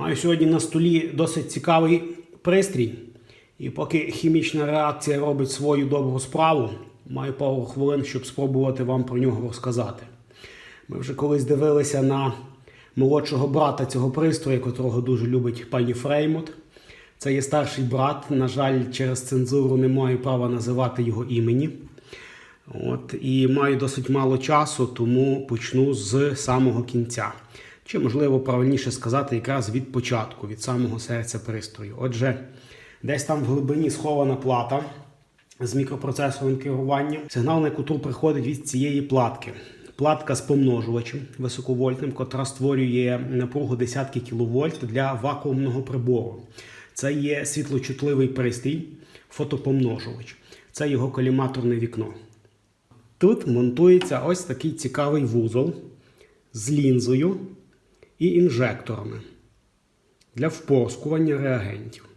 Маю сьогодні на столі досить цікавий пристрій. І поки хімічна реакція робить свою добру справу, маю пару хвилин, щоб спробувати вам про нього розказати. Ми вже колись дивилися на молодшого брата цього пристрою, котрого дуже любить пані Фреймут. Це є старший брат. На жаль, через цензуру не маю права називати його імені. От, і маю досить мало часу, тому почну з самого кінця. Чи, можливо, правильніше сказати, якраз від початку, від самого серця пристрою. Отже, десь там в глибині схована плата з мікропроцесорним керуванням, сигнал на котру приходить від цієї платки. Платка з помножувачем високовольтним, котра створює напругу десятки кВт для вакуумного прибору. Це є світлочутливий пристрій, фотопомножувач. Це його коліматорне вікно. Тут монтується ось такий цікавий вузол з лінзою і інжекторами для впорскування реагентів.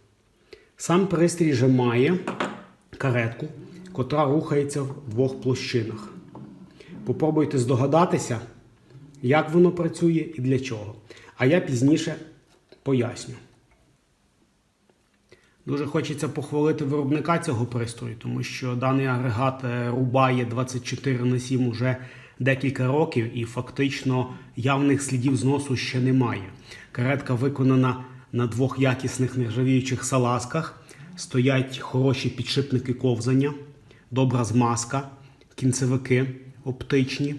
Сам пристрій же має каретку, котра рухається в двох площинах. Попробуйте здогадатися, як воно працює і для чого. А я пізніше поясню. Дуже хочеться похвалити виробника цього пристрою, тому що даний агрегат е, рубає 24 на 7 уже декілька років і фактично явних слідів зносу ще немає. Каретка виконана на двох якісних нержавіючих салазках. Стоять хороші підшипники ковзання, добра змазка, кінцевики оптичні.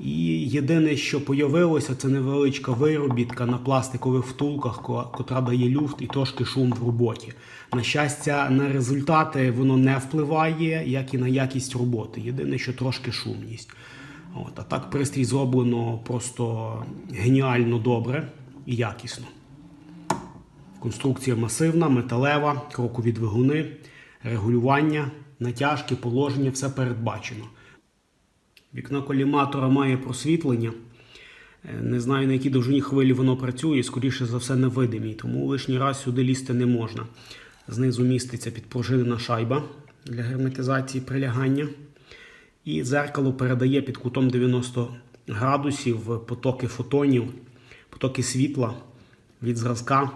І єдине, що появилося, це невеличка виробітка на пластикових втулках, котра дає люфт і трошки шум в роботі. На щастя, на результати воно не впливає, як і на якість роботи. Єдине, що трошки шумність. От, а так пристрій зроблено просто геніально добре і якісно. Конструкція масивна, металева, крокові двигуни, регулювання, натяжки, положення все передбачено. Вікно коліматора має просвітлення. Е, Не знаю, на якій довжині хвилі воно працює, скоріше за все, невидимій, тому лишній раз сюди лізти не можна. Знизу міститься підпружинена шайба для герметизації прилягання. І дзеркало передає під кутом 90 градусів потоки фотонів, потоки світла від зразка.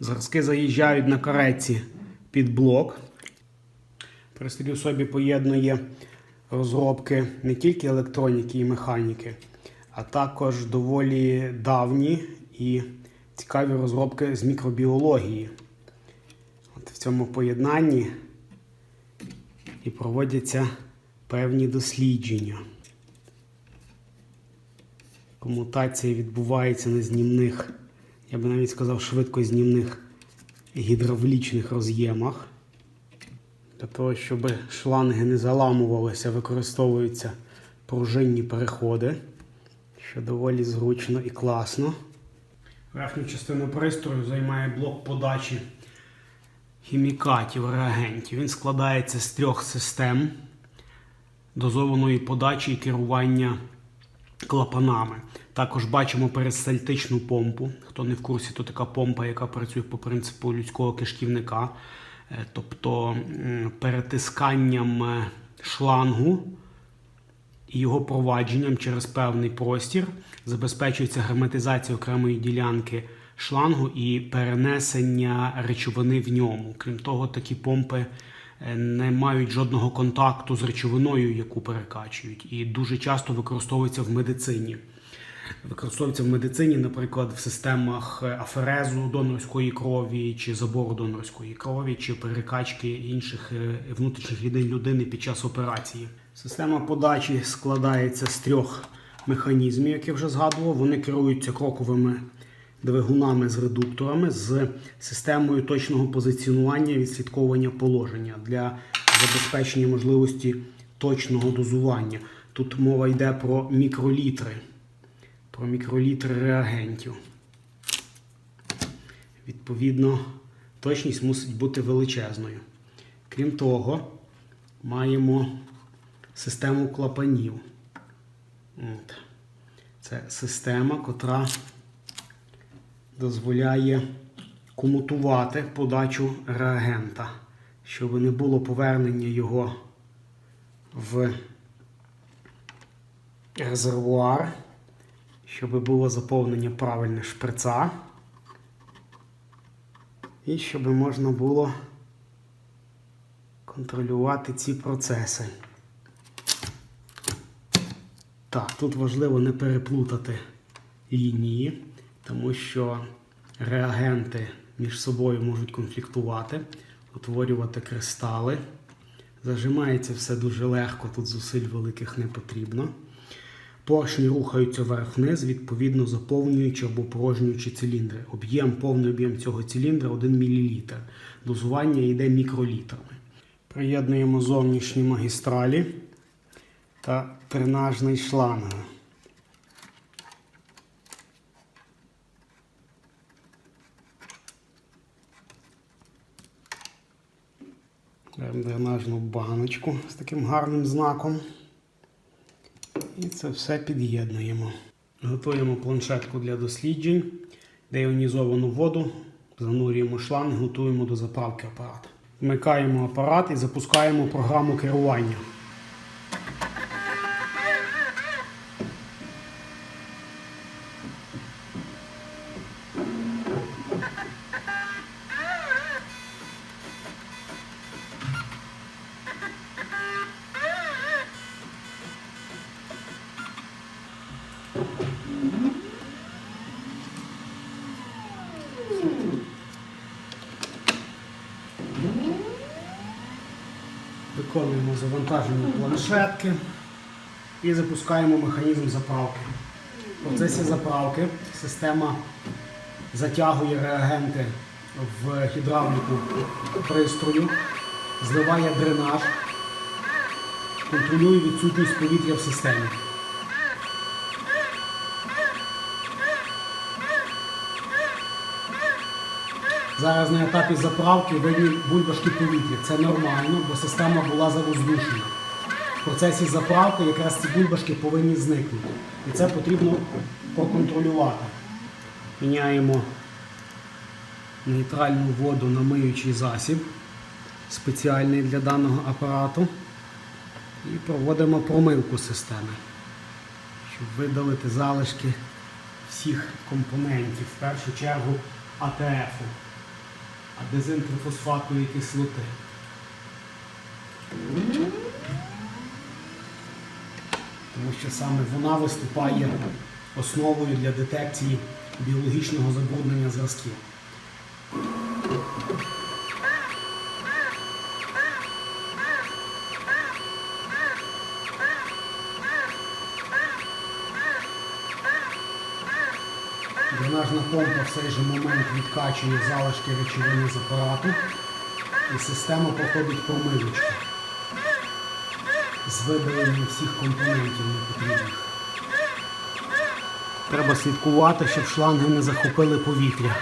Зразки заїжджають на кареці під блок. Пристрій у собі поєднує розробки не тільки електроніки і механіки, а також доволі давні і цікаві розробки з мікробіології. От в цьому поєднанні і проводяться певні дослідження. Комутація відбувається на знімних, я би навіть сказав, швидкознімних гідравлічних роз'ємах. Для того, щоб шланги не заламувалися, використовуються пружинні переходи, що доволі зручно і класно. Верхню частину пристрою займає блок подачі хімікатів, реагентів. Він складається з трьох систем дозованої подачі і керування клапанами. Також бачимо перистальтичну помпу. Хто не в курсі, то така помпа, яка працює по принципу людського кишківника. Е, Тобто перетисканням е, шлангу і його провадженням через певний простір забезпечується герметизація окремої ділянки шлангу і перенесення речовини в ньому. Крім того, такі помпи е, не мають жодного контакту з речовиною, яку перекачують, і дуже часто використовуються в медицині. Використовується в медицині, наприклад, в системах аферезу донорської крові, чи забору донорської крові, чи перекачки інших е, внутрішніх рідин людини під час операції. Система подачі складається з трьох механізмів, як вже згадував. Вони керуються кроковими двигунами з редукторами з системою точного позиціонування і відслідковування положення для забезпечення можливості точного дозування. Тут мова йде про мікролітри про мікролітри реагентів. Відповідно, точність мусить бути величезною. Крім того, маємо систему клапанів. Це система, котра дозволяє комутувати подачу реагента, щоб не було повернення його в резервуар, щоб було заповнення правильне шприца. І щоб можна було контролювати ці процеси. Так, тут важливо не переплутати лінії, тому що реагенти між собою можуть конфліктувати, утворювати кристали. Зажимається все дуже легко, тут зусиль великих не потрібно. Поршні рухаються вверх-вниз, відповідно заповнюючи або порожнюючи циліндри. Об'єм, повний об'єм цього циліндра 1 мл. Дозування йде мікролітрами. Приєднуємо зовнішні магістралі та тренажний шланг. Беремо дренажну баночку з таким гарним знаком. І це все під'єднуємо. Готуємо планшетку для досліджень, деіонізовану воду, занурюємо шланг, готуємо до заправки апарата. Вмикаємо апарат і запускаємо програму керування. Виконуємо завантаження планшетки і запускаємо механізм заправки. В процесі заправки система затягує реагенти в гідравліку пристрою, зливає дренаж, контролює відсутність повітря в системі. Зараз на етапі заправки видні бульбашки повітря. Це нормально, бо система була завоздушена. В процесі заправки якраз ці бульбашки повинні зникнути. І це потрібно проконтролювати. Міняємо нейтральну воду на миючий засіб, спеціальний для даного апарату. І проводимо промивку системи, щоб видалити залишки всіх компонентів, в першу чергу АТФ дезинтрифосфатної кислоти. Тому що саме вона виступає основою для детекції біологічного забруднення зразків. Дренажна помпа в цей же момент відкачує залишки речовини з апарату і система проходить промивочку з видаленням всіх компонентів непотрібних. Треба слідкувати, щоб шланги не захопили повітря.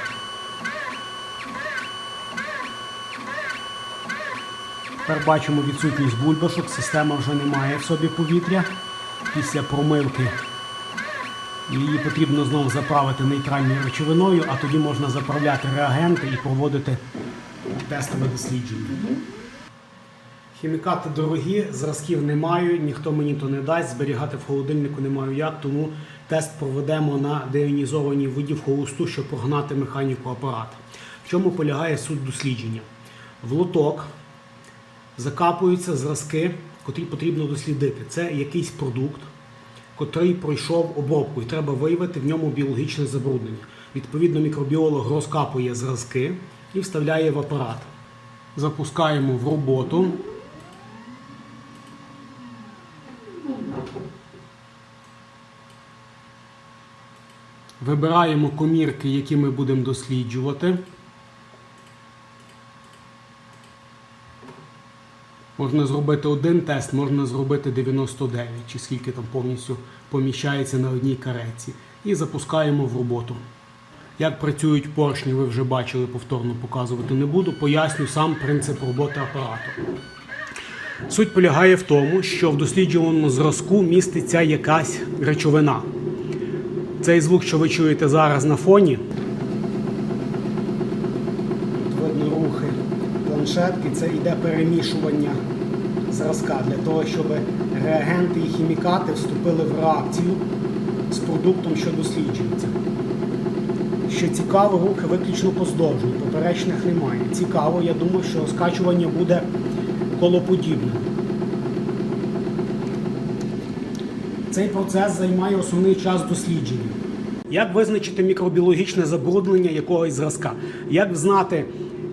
Тепер бачимо відсутність бульбашок, система вже не має в собі повітря після промивки. Її потрібно знову заправити нейтральною речовиною, а тоді можна заправляти реагенти і проводити тестове дослідження. Хімікати дорогі, зразків не маю, ніхто мені то не дасть, зберігати в холодильнику не маю як, тому тест проведемо на деонізованій воді в холосту, щоб прогнати механіку апарата. В чому полягає суть дослідження? В лоток закапуються зразки, котрі потрібно дослідити. Це якийсь продукт котрий пройшов обробку, і треба виявити в ньому біологічне забруднення. Відповідно, мікробіолог розкапує зразки і вставляє в апарат. Запускаємо в роботу. Вибираємо комірки, які ми будемо досліджувати. Можна зробити один тест, можна зробити 99, чи скільки там повністю поміщається на одній кареці. І запускаємо в роботу. Як працюють поршні, ви вже бачили, повторно показувати не буду. Поясню сам принцип роботи апарату. Суть полягає в тому, що в досліджуваному зразку міститься якась речовина. Цей звук, що ви чуєте зараз на фоні, видно рухи планшетки, це йде перемішування зразка для того, щоб реагенти і хімікати вступили в реакцію з продуктом, що досліджується. Що цікаво, рухи виключно поздовжують, поперечних немає. Цікаво, я думаю, що розкачування буде колоподібним. Цей процес займає основний час дослідження. Як визначити мікробіологічне забруднення якогось зразка? Як знати,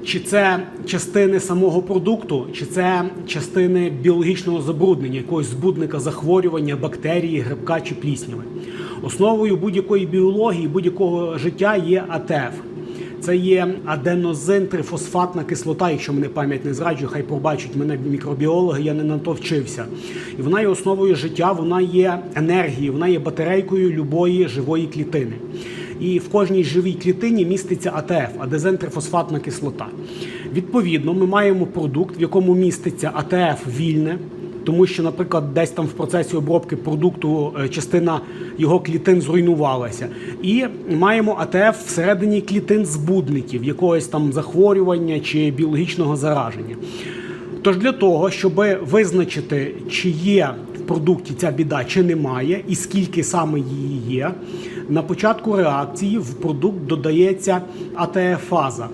чи це частини самого продукту, чи це частини біологічного забруднення, якогось збудника захворювання, бактерії, грибка чи плісняви? Основою будь-якої біології, будь-якого життя є АТФ. Це є аденозин трифосфатна кислота, якщо мене пам'ять не зраджує, хай побачать мене мікробіологи, я не на то вчився. І вона є основою життя, вона є енергією, вона є батарейкою любої живої клітини. І в кожній живій клітині міститься АТФ адезин трифосфатна кислота. Відповідно, ми маємо продукт, в якому міститься АТФ вільне. Тому що, наприклад, десь там в процесі обробки продукту е, частина його клітин зруйнувалася, і маємо АТФ всередині клітин збудників якогось там захворювання чи біологічного зараження. Тож для того, щоб визначити, чи є продукті ця біда, чи немає, і скільки саме її є, на початку реакції в продукт додається АТФ-фаза.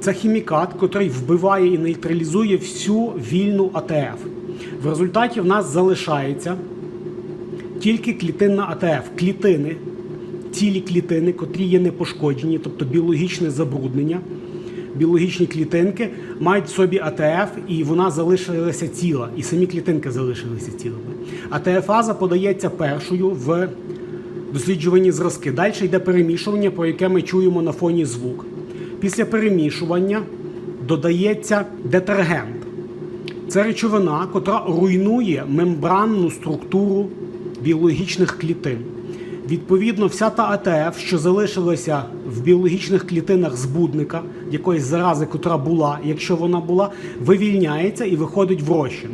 Це хімікат, який вбиває і нейтралізує всю вільну АТФ. В результаті в нас залишається тільки клітинна АТФ. Клітини, цілі клітини, котрі є непошкоджені, тобто біологічне забруднення. Біологічні клітинки мають в собі АТФ, і вона залишилася ціла, і самі клітинки залишилися цілими. АТФ-фаза подається першою в досліджувані зразки. Далі йде перемішування, про яке ми чуємо на фоні звук. Після перемішування додається детергент. Це речовина, котра руйнує мембранну структуру біологічних клітин. Відповідно, вся та АТФ, що залишилася в біологічних клітинах збудника, якоїсь зарази, котра була, якщо вона була, вивільняється і виходить в розчин.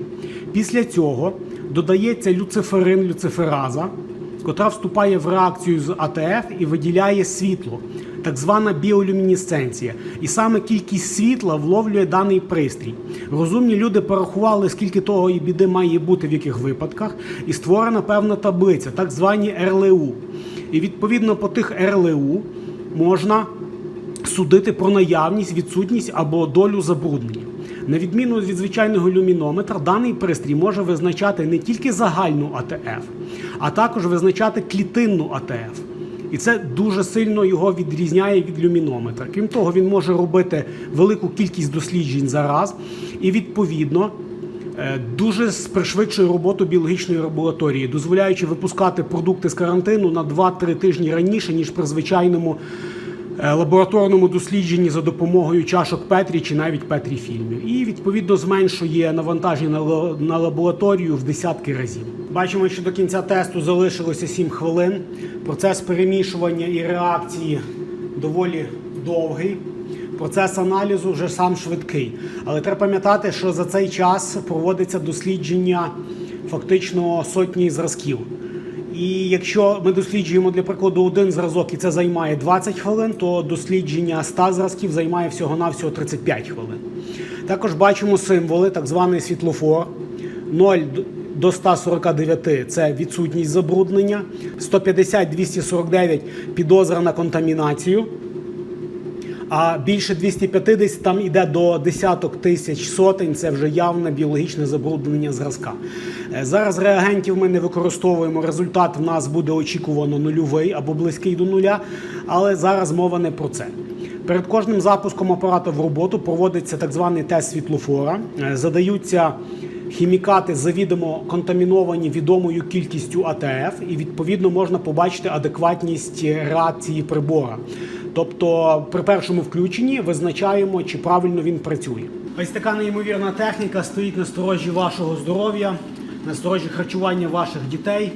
Після цього додається люциферин, люцифераза, котра вступає в реакцію з АТФ і виділяє світло, так звана біолюмінесценція. І саме кількість світла вловлює даний пристрій. Розумні люди порахували, скільки того і біди має бути в яких випадках, і створена певна таблиця, так звані РЛУ. І відповідно по тих РЛУ можна судити про наявність, відсутність або долю забруднення. На відміну від звичайного люмінометра, даний пристрій може визначати не тільки загальну АТФ, а також визначати клітинну АТФ. І це дуже сильно його відрізняє від люмінометра. Крім того, він може робити велику кількість досліджень за раз, і відповідно е, дуже пришвидшує роботу біологічної лабораторії, дозволяючи випускати продукти з карантину на 2-3 тижні раніше, ніж при звичайному лабораторному дослідженні за допомогою чашок Петрі чи навіть Петрі фільмів. І відповідно зменшує навантаження на лабораторію в десятки разів. Бачимо, що до кінця тесту залишилося 7 хвилин. Процес перемішування і реакції доволі довгий. Процес аналізу вже сам швидкий. Але треба пам'ятати, що за цей час проводиться дослідження фактично сотні зразків. І якщо ми досліджуємо для прикладу один зразок і це займає 20 хвилин, то дослідження 100 зразків займає всього-навсього 35 хвилин. Також бачимо символи, так званий світлофор. 0 до 149 це відсутність забруднення, 150-249 підозра на контамінацію. А більше 250 там йде до десяток тисяч сотень. Це вже явне біологічне забруднення зразка. Е, Зараз реагентів ми не використовуємо. Результат в нас буде очікувано нульовий або близький до нуля. Але зараз мова не про це. Перед кожним запуском апарата в роботу проводиться так званий тест світлофора. Е, Задаються хімікати завідомо контаміновані відомою кількістю АТФ, і відповідно можна побачити адекватність реакції прибора. Тобто при першому включенні визначаємо, чи правильно він працює. Ось така неймовірна техніка стоїть на сторожі вашого здоров'я, на сторожі харчування ваших дітей,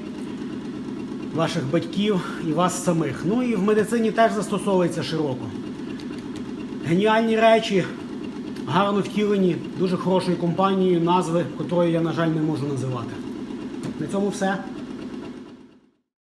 ваших батьків і вас самих. Ну і в медицині теж застосовується широко. Геніальні речі, гарно втілені, дуже хорошою компанією, назви, котрої я, на жаль, не можу називати. На цьому все.